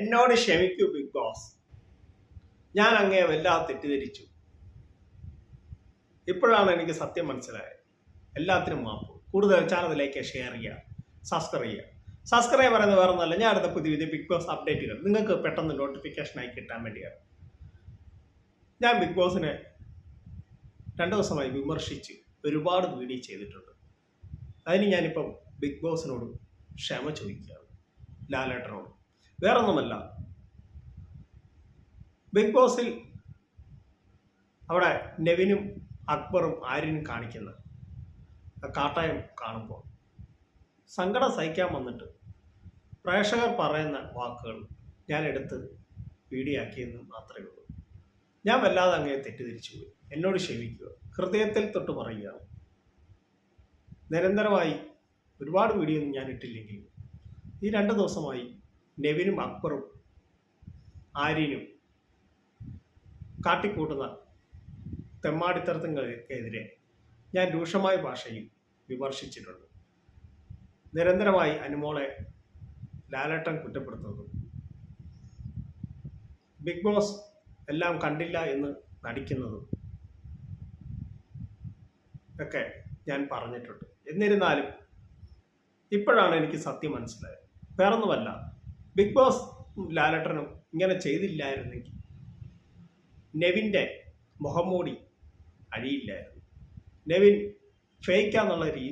എന്നോട് ക്ഷമിക്കൂ big boss. ഞാൻ അങ്ങേ വല്ലാതെ തെറ്റിദ്ധരിച്ചു. ഇപ്പോഴാണ് എനിക്ക് സത്യം മനസ്സിലായത്. എല്ലാത്തിനും മാപ്പ്. കൂടുതൽ ചാനലിലേക്ക് ഷെയർ ചെയ്യുക സബ്സ്ക്രൈബ് ചെയ്യുക. സബ്സ്ക്രൈബ് പറയുന്നത് വേറെ ഒന്നല്ല ഞാൻ അടുത്ത പുതിയ പുതിയ ബിഗ് ബോസ് അപ്ഡേറ്റുകൾ നിങ്ങൾക്ക് പെട്ടെന്ന് നോട്ടിഫിക്കേഷനായി കിട്ടാൻ വേണ്ടിയാണ്. ഞാൻ ബിഗ് ബോസിനെ രണ്ടു ദിവസമായി വിമർശിച്ച് ഒരുപാട് വീഡിയോ ചെയ്തിട്ടുണ്ട്. അതിന് ഞാനിപ്പം ബിഗ് ബോസിനോട് ക്ഷമ ചോദിക്കുകയാണ് ലാലേട്ടനോട്. വേറൊന്നുമല്ല. ബിഗ് ബോസിൽ അവിടെ നെവിനും അക്ബറും ആര്യനും കാണിക്കുന്ന കാട്ടായം കാണുമ്പോൾ സങ്കടം സഹിക്കാൻ വന്നിട്ട് പ്രേക്ഷകർ പറയുന്ന വാക്കുകൾ ഞാൻ എടുത്ത് വീഡിയോ ആക്കിയെന്ന് മാത്രമേ ഉള്ളൂ. ഞാൻ വല്ലാതെ അങ്ങേ തെറ്റിദ്ധരിച്ചു പോയി. എന്നോട് ക്ഷമിക്കുക. ഹൃദയത്തിൽ തൊട്ട് പറയുകയാണ്. നിരന്തരമായി ഒരുപാട് വീഡിയോ ഒന്നും ഞാൻ ഇട്ടില്ലെങ്കിലും ഈ രണ്ട് ദിവസമായി നെവിനും അക്ബറും ആര്യനും കാട്ടിക്കൂട്ടുന്ന തെമ്മാടിത്തരത്തിനെതിരെ ഞാൻ രൂക്ഷമായ ഭാഷയിൽ വിമർശിച്ചിട്ടുണ്ട്. നിരന്തരമായി അനുമോളെ ലാലേട്ടൻ കുറ്റപ്പെടുത്തുന്നു. ബിഗ് ബോസ് എല്ലാം കണ്ടില്ല എന്ന് നടിക്കുന്നതും ഒക്കെ ഞാൻ പറഞ്ഞിട്ടുണ്ട്. എന്നിരുന്നാലും ഇപ്പോഴാണ് എനിക്ക് സത്യം മനസ്സിലായത്. വേറൊന്നുമല്ല ബിഗ് ബോസ് ലാലട്ടനും ഇങ്ങനെ ചെയ്തില്ലായിരുന്നെങ്കിൽ നെവിന്റെ മുഖംമൂടി അഴിയില്ലായിരുന്നു. നെവിൻ ഫേക്കാന്നുള്ള രീ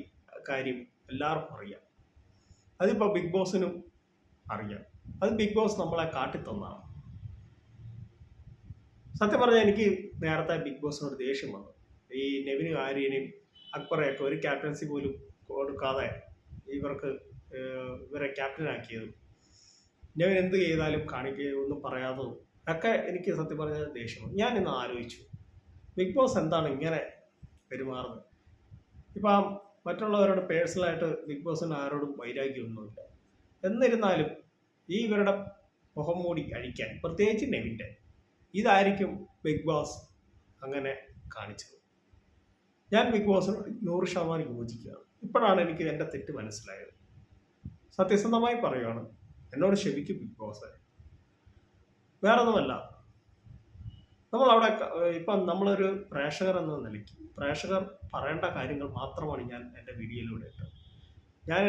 കാര്യം എല്ലാവർക്കും അറിയാം. അതിപ്പോൾ ബിഗ് ബോസിനും അറിയാം. അത് ബിഗ് ബോസ് നമ്മളെ കാട്ടിത്തന്നാണ്. സത്യം പറഞ്ഞാൽ എനിക്ക് നേരത്തെ ബിഗ് ബോസിനോട് ദേഷ്യം വന്നു. ഈ നെവിനും ആര്യനെയും അക്ബറെയൊക്കെ ഒരു ക്യാപ്റ്റൻസി പോലും കൊടുക്കാതെ ഇവർക്ക് ഇവരെ ക്യാപ്റ്റനാക്കിയതും നെവിൻ എന്ത് ചെയ്താലും കാണിക്കുകയോ ഒന്നും പറയാത്തതും ഒക്കെ എനിക്ക് സത്യം പറഞ്ഞാൽ ദേഷ്യം ഞാൻ ഇന്ന് ആലോചിച്ചു. ബിഗ് ബോസ് എന്താണ് ഇങ്ങനെ പെരുമാറുന്നത്? ഇപ്പം മറ്റുള്ളവരോട് പേഴ്സണലായിട്ട് ബിഗ് ബോസിന് ആരോടും വൈരാഗ്യമൊന്നുമില്ല. എന്നിരുന്നാലും ഈ ഇവരുടെ മുഖം മൂടി അഴിക്കാൻ പ്രത്യേകിച്ച് നെവിന്റെ ഇതായിരിക്കും ബിഗ് ബോസ് അങ്ങനെ കാണിച്ചത്. ഞാൻ ബിഗ് ബോസിനോട് നൂറ് ശതമാനം യോജിക്കുകയാണ്. ഇപ്പോഴാണ് എനിക്ക് എന്റെ തെറ്റ് മനസ്സിലായത്. സത്യസന്ധമായി പറയുകയാണ് എന്നോട് ക്ഷമിക്കും ബിഗ് ബോസ് വേറൊന്നുമല്ല. നമ്മൾ അവിടെ ഇപ്പം നമ്മളൊരു പ്രേക്ഷകർ എന്ന നിലയ്ക്ക് പ്രേക്ഷകർ പറയേണ്ട കാര്യങ്ങൾ മാത്രമാണ് ഞാൻ എന്റെ വീഡിയോയിലൂടെ ഇട്ടത്. ഞാൻ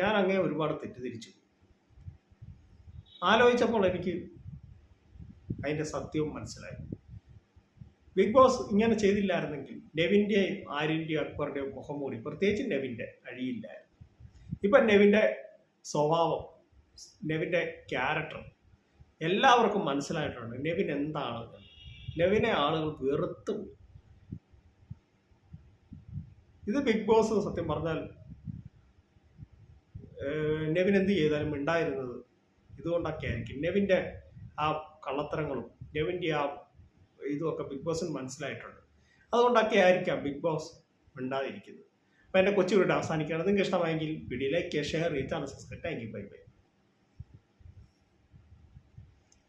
ഞാൻ അങ്ങനെ ഒരുപാട് തെറ്റിദ്ധരിച്ചു. ആലോചിച്ചപ്പോൾ എനിക്ക് അതിന്റെ സത്യവും മനസ്സിലായി. ബിഗ് ബോസ് ഇങ്ങനെ ചെയ്തില്ലായിരുന്നെങ്കിൽ നെവിന്റെയും ആര്യന്റെയും അക്ബറിന്റെയും മുഖം മൂടി പ്രത്യേകിച്ച് നെവിന്റെ അഴിയില്ലായിരുന്നു. ഇപ്പം നെവിന്റെ സ്വഭാവം നെവിന്റെ ക്യാരക്ടർ എല്ലാവർക്കും മനസ്സിലായിട്ടുണ്ട് നെവിൻ എന്താണ്. നെവിനെ ആളുകൾ വെറുത്തു ഇത് ബിഗ് ബോസ് സത്യം പറഞ്ഞാൽ നെവിൻ എന്ത് ചെയ്താലും ഉണ്ടായിരുന്നത് ഇതുകൊണ്ടൊക്കെ ആയിരിക്കും നെവിന്റെ ആ കള്ളത്തരങ്ങളും നെവിന്റെ ആ ഇതുമൊക്കെ ബിഗ് ബോസിന് മനസ്സിലായിട്ടുണ്ട്. അതുകൊണ്ടൊക്കെ ആയിരിക്കാം ബിഗ് ബോസ് ഉണ്ടാതിരിക്കുന്നത് അപ്പോൾ എന്റെ കൊച്ചു വീട് അവസാനിക്കുകയാണ്. നിങ്ങൾക്ക് ഇഷ്ടമായെങ്കിൽ വീഡിയോ ലൈക്ക് ഷെയർ ചെയ്ത് channel subscribe thank you. Bye bye.